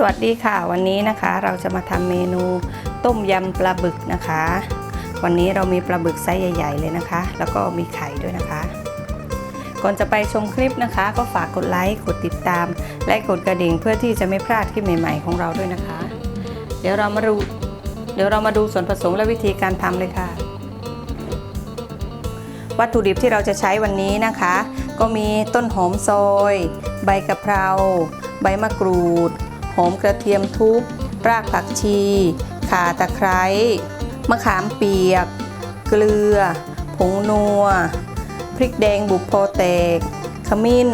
สวัสดีค่ะ วันนี้นะคะเราจะมาทำเมนูต้มยำปลาบึกนะคะ วันนี้เรามีปลาบึกไซส์ใหญ่ ๆ เลยนะคะ แล้วก็มีไข่ด้วยนะคะ ก่อนจะไปชมคลิปนะคะ ก็ฝากกดไลค์กดติดตาม และกดกระดิ่งเพื่อที่จะไม่พลาดคลิปใหม่ ๆ ของเราด้วยนะคะ เดี๋ยวเรามาดูเดี๋ยวเรามาดูส่วนผสมและวิธีการทำเลยค่ะ วัตถุดิบที่เราจะใช้วันนี้นะคะ ก็มีต้นหอมซอย ใบกะเพรา ใบมะกรูด อมกระเทียมทุบ รากผักชี ข่าตะไคร้ มะขามเปียก เกลือ ผงนัว พริกแดงบุกโพเตก ขมิ้น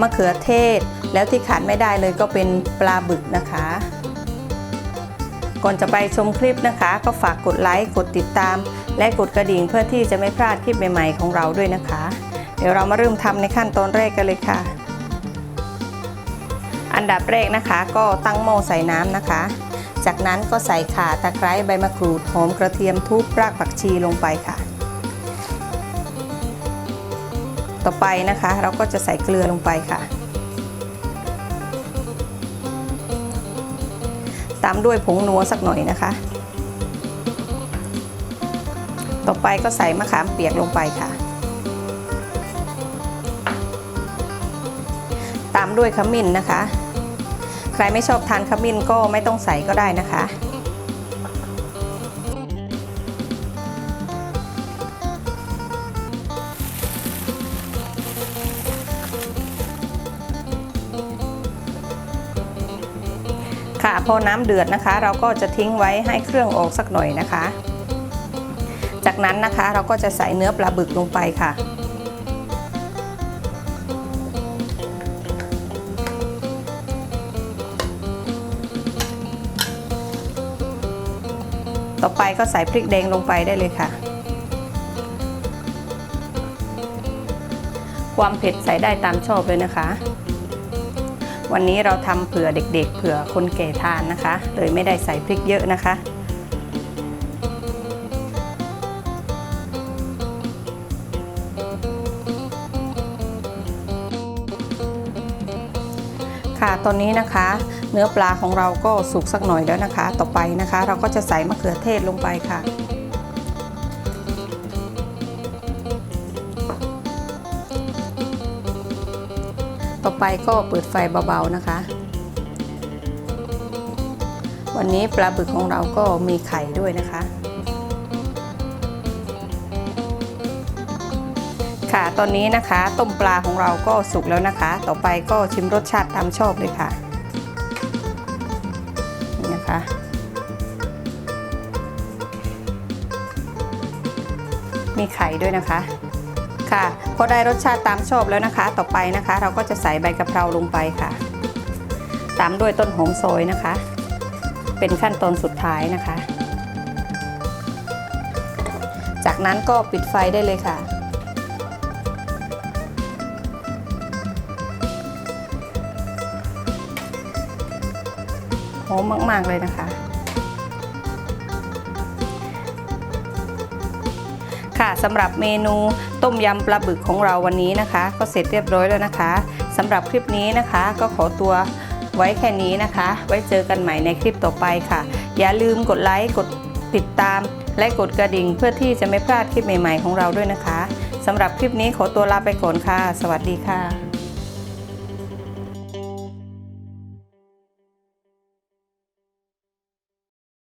มะเขือเทศ แล้วที่ขาดไม่ได้เลยก็เป็นปลาบึกนะคะ ก่อนจะไปชมคลิปนะคะ ก็ฝากกดไลค์ กดติดตาม และกดกระดิ่งเพื่อที่จะไม่พลาดคลิปใหม่ๆของเราด้วยนะคะ เดี๋ยวเรามาเริ่มทำในขั้นตอนแรกกันเลยค่ะ อันดับแรกนะคะ ก็ตั้งหม้อใส่น้ำนะคะ จากนั้นก็ใส่ข่าตะไคร้ใบมะกรูดหอมกระเทียมทุบรากผักชีลงไปค่ะ ต่อไปนะคะ เราก็จะใส่เกลือลงไปค่ะ ตามด้วยผงนัวสักหน่อยนะคะ ต่อไปก็ใส่มะขามเปียกลงไปค่ะตามด้วยขมิ้นนะคะ ใครไม่ชอบทานขมิ้นก็ไม่ต้องใส่ก็ได้นะคะ ค่ะพอน้ำเดือดนะคะ เราก็จะทิ้งไว้ให้เครื่องออกสักหน่อยนะคะ จากนั้นนะคะเราก็จะใส่เนื้อปลาบึกลงไปค่ะ ต่อไปก็ใส่พริกแดงลงไปได้เลยค่ะ ความเผ็ดใส่ได้ตามชอบเลยนะคะ วันนี้เราทำเผื่อเด็กๆ เผื่อคนแก่ทานนะคะ เลยไม่ได้ใส่พริกเยอะนะคะ ค่ะ ตอนนี้นะคะ เนื้อปลาของเราก็สุกสักหน่อยแล้วนะคะ ต่อไปนะคะ เราก็จะใส่มะเขือเทศลงไปค่ะ ต่อไปก็เปิดไฟเบาๆนะคะ วันนี้ปลาบึกของเราก็มีไข่ด้วยนะคะ ค่ะ ตอนนี้นะคะ ต้มปลาของเราก็สุกแล้วนะคะ ต่อไปก็ชิมรสชาติตามชอบเลยค่ะนี่นะคะมีไข่ด้วยนะคะ ค่ะพอได้รสชาติตามชอบแล้วนะคะ ต่อไปนะคะ เราก็จะใส่ใบกะเพราลงไปค่ะ ตามด้วยต้นหอมซอยนะคะ เป็นขั้นตอนสุดท้ายนะคะ จากนั้นก็ปิดไฟได้เลยค่ะ อมมาก ๆ เลยนะคะ ค่ะสำหรับเมนูต้มยำปลาบึกของเราวันนี้นะคะ ก็เสร็จเรียบร้อยแล้วนะคะสำหรับคลิปนี้นะคะ ก็ขอตัวไว้แค่นี้นะคะ ไว้เจอกันใหม่ในคลิปต่อไปค่ะ อย่าลืมกดไลค์กดติดตาม และกดกระดิ่งเพื่อที่จะไม่พลาดคลิปใหม่ ๆ ของเราด้วยนะคะสำหรับคลิปนี้ขอตัวลาไปก่อนค่ะ สวัสดีค่ะ